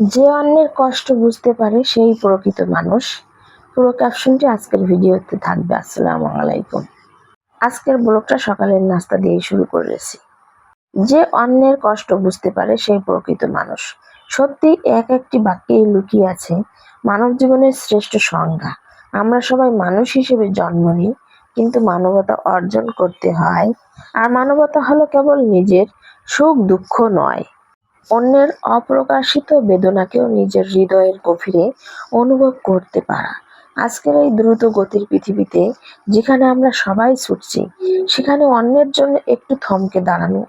যে অন্যের কষ্ট বুঝতে পারে সেই প্রকৃত মানুষ। পুরো ক্যাপশনটি আজকের ভিডিওতে থাকবে। আসসালামু আলাইকুম। আজকের ব্লগটা সকালের নাস্তা দিয়ে শুরু করেছি। যে অন্যের কষ্ট বুঝতে পারে সেই প্রকৃত মানুষ। সত্যি এক একটি বাক্যেই লুকিয়ে আছে মানব জীবনের শ্রেষ্ঠ সংজ্ঞা। আমরা সবাই মানুষ হিসেবে জন্ম নিই, কিন্তু মানবতা অর্জন করতে হয়। আর মানবতা হলো কেবল নিজের সুখ দুঃখ নয়। অন্যের অপ্রকাশিত বেদনাকেও নিজের হৃদয়ের গভীরে অনুভব করতে পারা। আজকের এই দ্রুত গতির পৃথিবীতে যেখানে আমরা সবাই ছুটছি, সেখানে অন্যের জন্য একটু থমকে দাঁড়ানো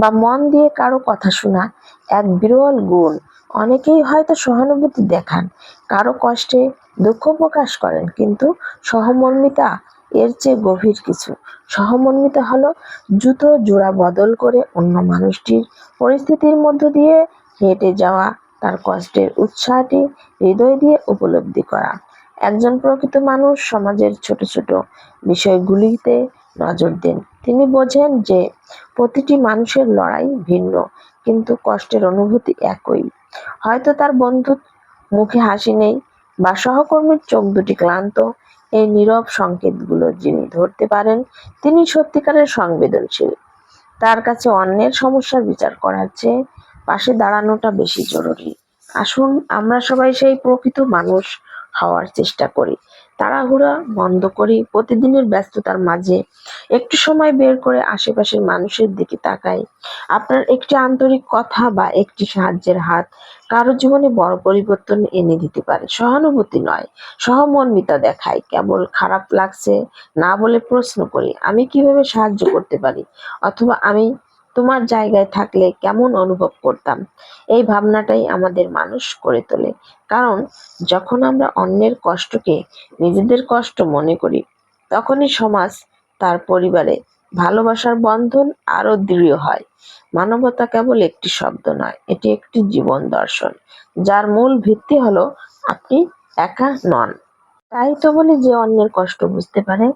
বা মন দিয়ে কারও কথা শোনা এক বিরল গুণ। অনেকেই হয়তো সহানুভূতি দেখান, কারও কষ্টে দুঃখ প্রকাশ করেন, কিন্তু সহমর্মিতা এর চেয়ে গভীর কিছু। সহমর্মিতা হলো, জুতো জোড়া বদল করে অন্য মানুষটির পরিস্থিতির মধ্য দিয়ে হেঁটে যাওয়া, তার কষ্টের উৎসাহটি হৃদয় দিয়ে উপলব্ধি করা। একজন প্রকৃত মানুষ সমাজের ছোট ছোট বিষয়গুলিতে নজর দেন। তিনি বোঝেন যে, প্রতিটি মানুষের লড়াই ভিন্ন, কিন্তু কষ্টের অনুভূতি একই। হয়তো তার বন্ধু মুখে হাসি নেই বা সহকর্মীর চোখ দুটি ক্লান্ত এই নীরব সংকেতগুলো যিনি ধরতে পারেন, তিনি সত্যিকারের সংবেদনশীল। তার কাছে অন্যের সমস্যার বিচার করার চেয়ে পাশে দাঁড়ানোটা বেশি জরুরি। আসুন, আমরা সবাই সেই প্রকৃত মানুষ হওয়ার চেষ্টা করি। তাড়াহুড়া বন্ধ করি, প্রতিদিনের ব্যস্ততার মাঝে একটু সময় বের করে আশেপাশের মানুষের দিকে তাকাই। আপনার একটি আন্তরিক কথা বা একটি সাহায্যের হাত কারও জীবনে বড় পরিবর্তন এনে দিতে পারে। সহানুভূতি নয়, সহমর্মিতা দেখায় কেবল খারাপ লাগছে না বলে প্রশ্ন করি, আমি কীভাবে সাহায্য করতে পারি? অথবা আমি তোমার জায়গায় থাকলে কেমন অনুভব করতাম? এই ভাবনাটাই আমাদের মানুষ করে তোলে। কারণ, যখন আমরা অন্যের কষ্টকে নিজেদের কষ্ট মনে করি, তখনই সমাজ তার পরিবারে ভালোবাসার বন্ধন আরও দৃঢ় হয়। মানবতা কেবল একটি শব্দ নয়, এটি একটি জীবন দর্শন, যার মূল ভিত্তি হলো আপনি একা নন। তাই তো বলি যে অন্যের কষ্ট বুঝতে পারে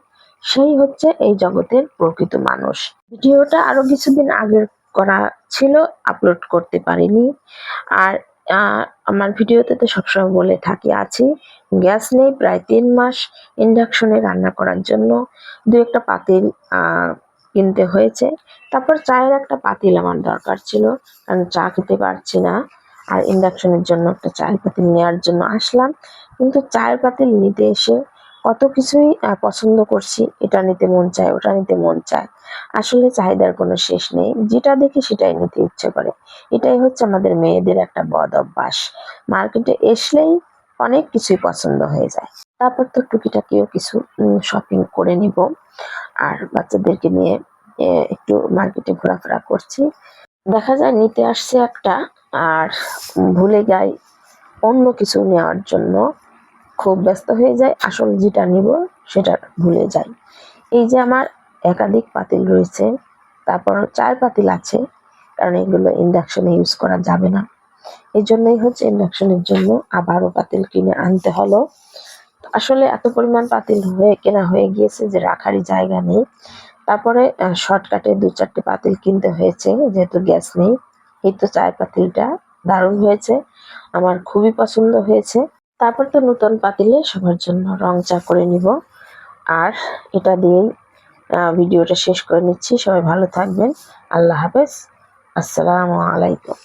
সেই হচ্ছে এই জগতের প্রকৃত মানুষ। ভিডিওটা আরও কিছুদিন আগের করা ছিল আপলোড করতে পারিনি। আর আমার ভিডিওতে তো সবসময় বলে থাকি, আছি। গ্যাস নেই, প্রায় তিন মাস ইন্ডাকশনে রান্না করার জন্য। দু একটা পাতিল কিনতে হয়েছে। তারপর চায়ের একটা পাতিল আমার দরকার ছিল, কারণ চা খেতে পারছি না। আর ইন্ডাকশনের জন্য একটা চায়ের পাতিল নেওয়ার জন্য আসলাম। কিন্তু চায়ের পাতিল নিতে এসে কত কিছুই পছন্দ করছি, এটা নিতে মন চায়, ওটা নিতে মন চায়। আসলে চাহিদার কোনো শেষ নেই, যেটা দেখি সেটাই নিতে ইচ্ছে করে। এটাই হচ্ছে আমাদের মেয়েদের একটা বদ অভ্যাস। মার্কেটে এসলেই অনেক কিছুই পছন্দ হয়ে যায়। তারপর তো টুকিটাকিও কিছু শপিং করে নিব। আর বাচ্চাদেরকে নিয়ে একটু মার্কেটে ঘোরাফেরা করছি। দেখা যায় নিতে আসছে একটা, আর ভুলে যাই অন্য কিছু নেওয়ার জন্য। খুব ব্যস্ত হয়ে যায়, আসল যেটা নিব সেটা ভুলে যাই। এই যে আমার একাধিক পাতিল রয়েছে তারপর চার পাতিল আছে, কারণ এগুলো ইন্ডাকশনে ইউজ করা যাবে না। এই জন্যই হচ্ছে ইন্ডাকশনের জন্য আবারও পাতিল কিনে আনতে হলো। আসলে এত পরিমাণ পাতিল হয়ে, কেনা হয়ে গিয়েছে যে রাখারই জায়গা নেই। তারপরে শর্টকাটে দু চারটে পাতিল কিনতে হয়েছে, যেহেতু গ্যাস নেই। এই তো চায়ের পাতিলটা দারুণ হয়েছে, আমার খুবই পছন্দ হয়েছে। তারপর তো নতুন পাতিলে সবার জন্য রং চা করে নিব। আর এটা দিয়েই ভিডিওটা শেষ করে নিচ্ছি। সবাই ভালো থাকবেন। আল্লাহ হাফেজ। আসসালামু আলাইকুম।